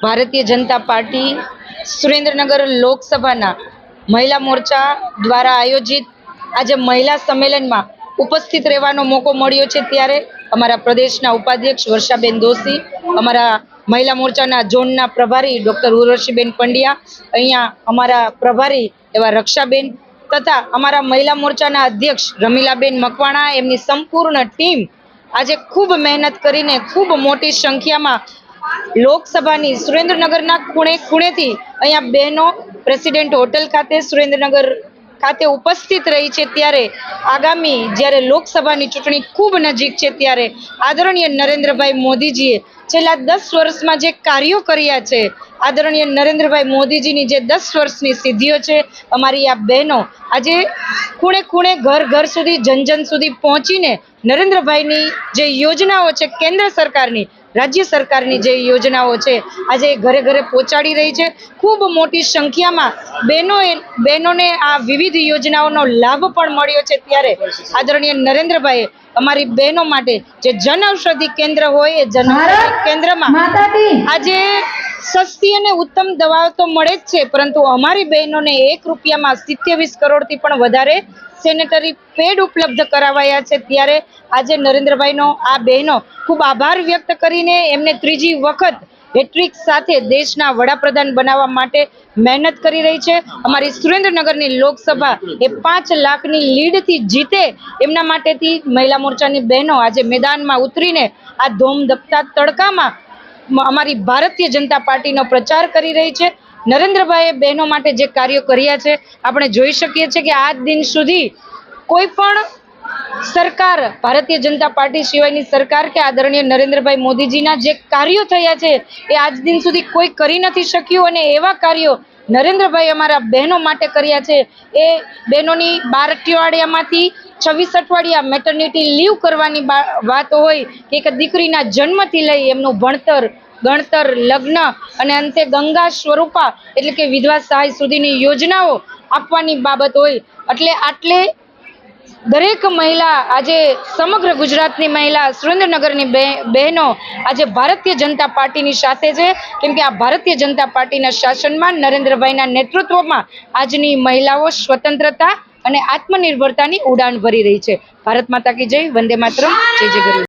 Bharatiya Janata party Surendranagar લોકસભાના મહિલા મોરચા દ્વારા આયોજિત આજે મહિલા સંમેલનમાં ઉપસ્થિત રહેવાનો મોકો મળ્યો છે ત્યારે અમારા પ્રદેશના ઉપાધ્યક્ષ વર્ષાબેન દોશી, અમારા મહિલા મોરચાના ઝોનના પ્રભારી ડૉક્ટર ઉર્વશીબેન પંડ્યા, અહીંયા અમારા પ્રભારી એવા રક્ષાબેન તથા અમારા મહિલા મોરચાના અધ્યક્ષ રમીલાબેન મકવાણા, એમની સંપૂર્ણ ટીમ આજે ખૂબ મહેનત કરીને ખૂબ મોટી સંખ્યામાં લોકસભાની સુરેન્દ્રનગરના ખૂણે ખૂણેથી અહીંયા બહેનો પ્રેસિડેન્ટ હોટલ ખાતે સુરેન્દ્રનગર ખાતે ઉપસ્થિત રહી છે ત્યારે આગામી જ્યારે લોકસભાની ચૂંટણી ખૂબ નજીક છે ત્યારે આદરણીય નરેન્દ્રભાઈ મોદીજીએ છેલ્લા દસ વર્ષમાં જે કાર્યો કર્યા છે, આદરણીય નરેન્દ્રભાઈ મોદીજીની જે દસ વર્ષની સિદ્ધિઓ છે, અમારી આ બહેનો આજે ખૂણે ખૂણે ઘર ઘર સુધી, જન જન સુધી પહોંચીને નરેન્દ્રભાઈની જે યોજનાઓ છે, કેન્દ્ર સરકારની રાજ્ય સરકારની જે યોજનાઓ છે આજે ઘરે ઘરે પહોંચાડી રહી છે. ખૂબ મોટી સંખ્યામાં બહેનોએ બહેનોને આ વિવિધ યોજનાઓનો લાભ પણ મળ્યો છે. ત્યારે આદરણીય નરેન્દ્રભાઈએ અમારી બહેનો માટે જે જન ઔષધિ કેન્દ્ર હોય એ જન કેન્દ્રમાં આજે સસ્તી અને ઉત્તમ દવાઓ તો મળે જ છે, પરંતુ અમારી બહેનોને એક રૂપિયામાં સિત્યાવીસ કરોડથી પણ વધારે સેનેટરી પેડ ઉપલબ્ધ કરાવાયા છે. ત્યારે આજે નરેન્દ્રભાઈનો, આ બહેનો ખૂબ આભાર વ્યક્ત કરીને એમને ત્રીજી વખત હેટ્રિક સાથે દેશના વડાપ્રધાન બનાવવા માટે મહેનત કરી રહી છે. અમારી સુરેન્દ્રનગરની લોકસભા એ પાંચ લાખની લીડથી જીતે એમના માટેથી મહિલા મોરચાની બહેનો આજે મેદાનમાં ઉતરીને આ ધોમ ધપતા તડકામાં અમારી ભારતીય જનતા પાર્ટીનો પ્રચાર કરી રહી છે. નરેન્દ્રભાઈએ બહેનો માટે જે કાર્યો કર્યા છે, આપણે જોઈ શકીએ છીએ કે આજ દિન સુધી કોઈ પણ સરકાર, ભારતીય જનતા પાર્ટી સિવાયની સરકાર કે આદરણીય નરેન્દ્રભાઈ મોદીજીના જે કાર્યો થયા છે, એ આજ દિન સુધી કોઈ કરી નથી શક્યું અને એવા કાર્યો નરેન્દ્રભાઈ અમારા બહેનો માટે કર્યા છે. એ બહેનોની બાર અઠવાડિયામાંથી છવ્વીસ અઠવાડિયા મેટર્નિટી લીવ કરવાની વાત હોય કે એક દીકરીના જન્મથી લઈ એમનું ભણતર ગણતર, લગ્ન અને અંતે ગંગા સ્વરૂપા એટલે કે વિધવા સહાય સુધીની યોજનાઓ આપવાની બાબત હોય. એટલે આટલે દરેક મહિલા, આજે સમગ્ર ગુજરાતની મહિલા, સુરેન્દ્રનગરની બહે- બહેનો આજે ભારતીય જનતા પાર્ટીની સાથે છે. કેમ કે આ ભારતીય જનતા પાર્ટીના શાસનમાં નરેન્દ્રભાઈના નેતૃત્વમાં આજની મહિલાઓ સ્વતંત્રતા અને આત્મનિર્ભરતાની ઉડાન ભરી રહી છે. ભારત માતા કી જય, વંદે માતરમ, જય જય ગરુ